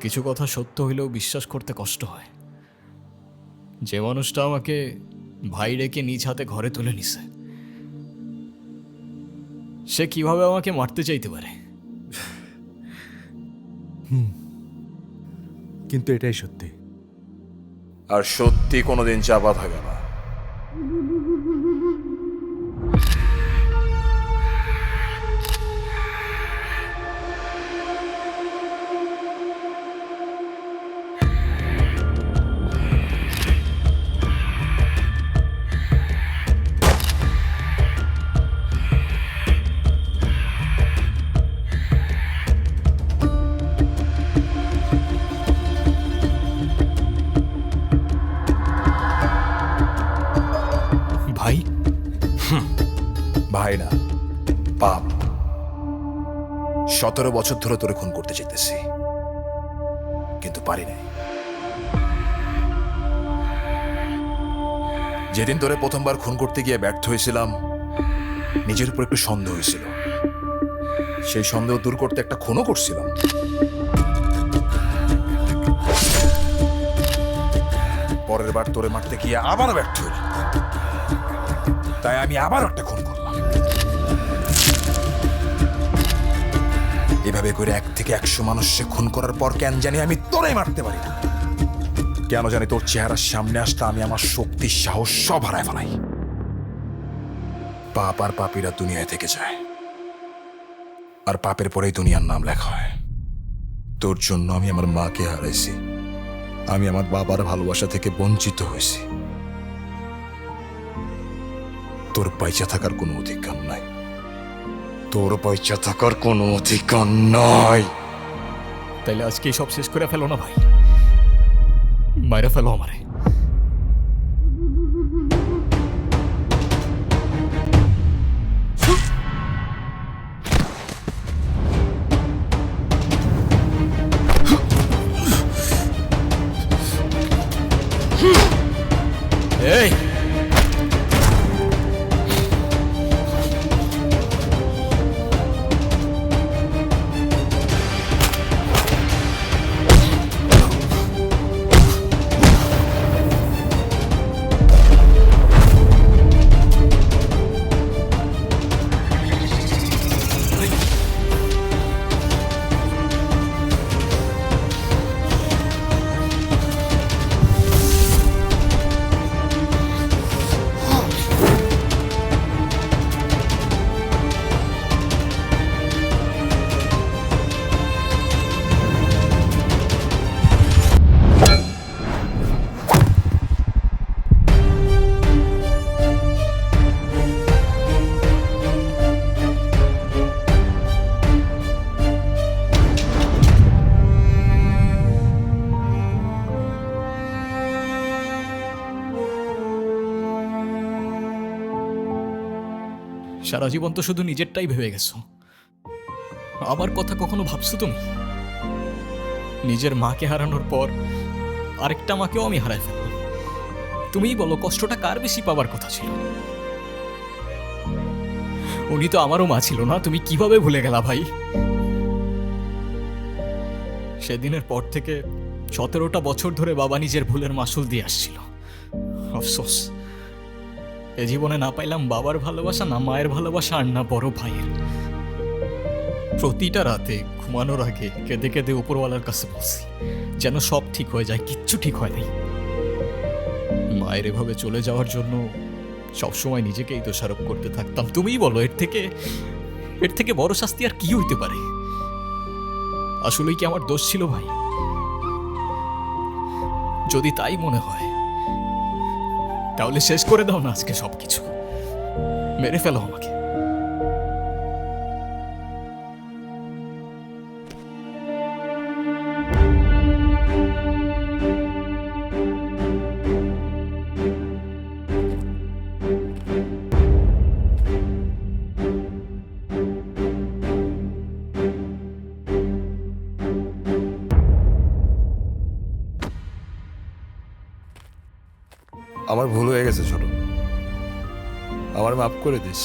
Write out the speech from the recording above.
কিছু কথা সত্য হইলেও বিশ্বাস করতে কষ্ট হয়। যে মানুষটা আমাকে ভাই রেখে নিজ হাতে ঘরে তুলে নিছে সে কীভাবে আমাকে মারতে চাইতে পারে? কিন্তু এটাই সত্যি। আর সত্যি কোনোদিন চাপা থাকে না। ভাই না পাপ। সতেরো বছর ধরে তোরে খুন করতে চাইতেছি। কিন্তু পারি নাই। যেদিন তোরে প্রথমবার খুন করতে গিয়ে ব্যর্থ হয়েছিলাম, নিজের উপর একটু সন্দেহ হয়েছিল। সেই সন্দেহ দূর করতে একটা খুনও করছিলাম। পরের বার তোরে মারতে গিয়ে আবার ব্যর্থ হইলাম। তাই আমি আবার একটা খুন করলাম। এভাবে করে এক থেকে একশো মানুষকে খুন করার পর কেন জানি আমি তোরে মারতে পারি কেন জানি তোর চেহারার সামনে আসতে আমি আমার শক্তি সাহস সব হারায় ফেলাই। পাপ আর পাপীরা দুনিয়ায় থেকে যায়। আর পাপের পরেই দুনিয়ার নাম লেখা হয়। তোর জন্য আমি আমার মাকে হারাইছি। আমি আমার বাবার ভালোবাসা থেকে বঞ্চিত হয়েছি। তোর পয়সা থাকার কোনো অধিকার নাই। তোর পয়সা থাকার কোনো অধিকার নাই। তাইলে আজকে সব শেষ করে ফেলো না ভাই। মায়েরা ফেলো আমারে। এই! সারা জীবন তো শুধু নিজেরটাই ভেবে গেছো। আমার কথা কখনো ভাবছ তুমি? নিজের মাকে হারানোর পর আরেকটা মাকেও আমি হারাই ফেললাম তুমিই বলো, কষ্টটা কার বেশি পাবার কথা ছিল? উনি তো আমারও মা ছিল না, তুমি কীভাবে ভুলে গেলা ভাই? সেদিনের পর থেকে সতেরোটা বছর ধরে বাবা নিজের ভুলের মাসুল দিয়ে আসছিল। আফসোস। এ জীবনে না পাইলাম বাবার ভালোবাসা, না মায়ের ভালোবাসা, আর না বড় ভাইয়ের। প্রতিটা রাতে ঘুমানোর আগে কেঁদে কেঁদে উপরওয়ালার কাছে বসি যেন সব ঠিক হয়ে যায়, কিচ্ছু ঠিক হয় নাই। মায়ের এভাবে চলে যাওয়ার জন্য সবসময় নিজেকেই দোষারোপ করতে থাকতাম। তুমিই বলো, এর থেকে এর থেকে বড় শাস্তি আর কি হইতে পারে? আসলেই কি আমার দোষ ছিল ভাই? যদি তাই মনে হয় তাহলে শেষ করে দাও না আজকে সবকিছু। মেরে ফেলো আমাকে। আমার ভুল হয়ে গেছে ছোট। আমার মাফ করে দিস।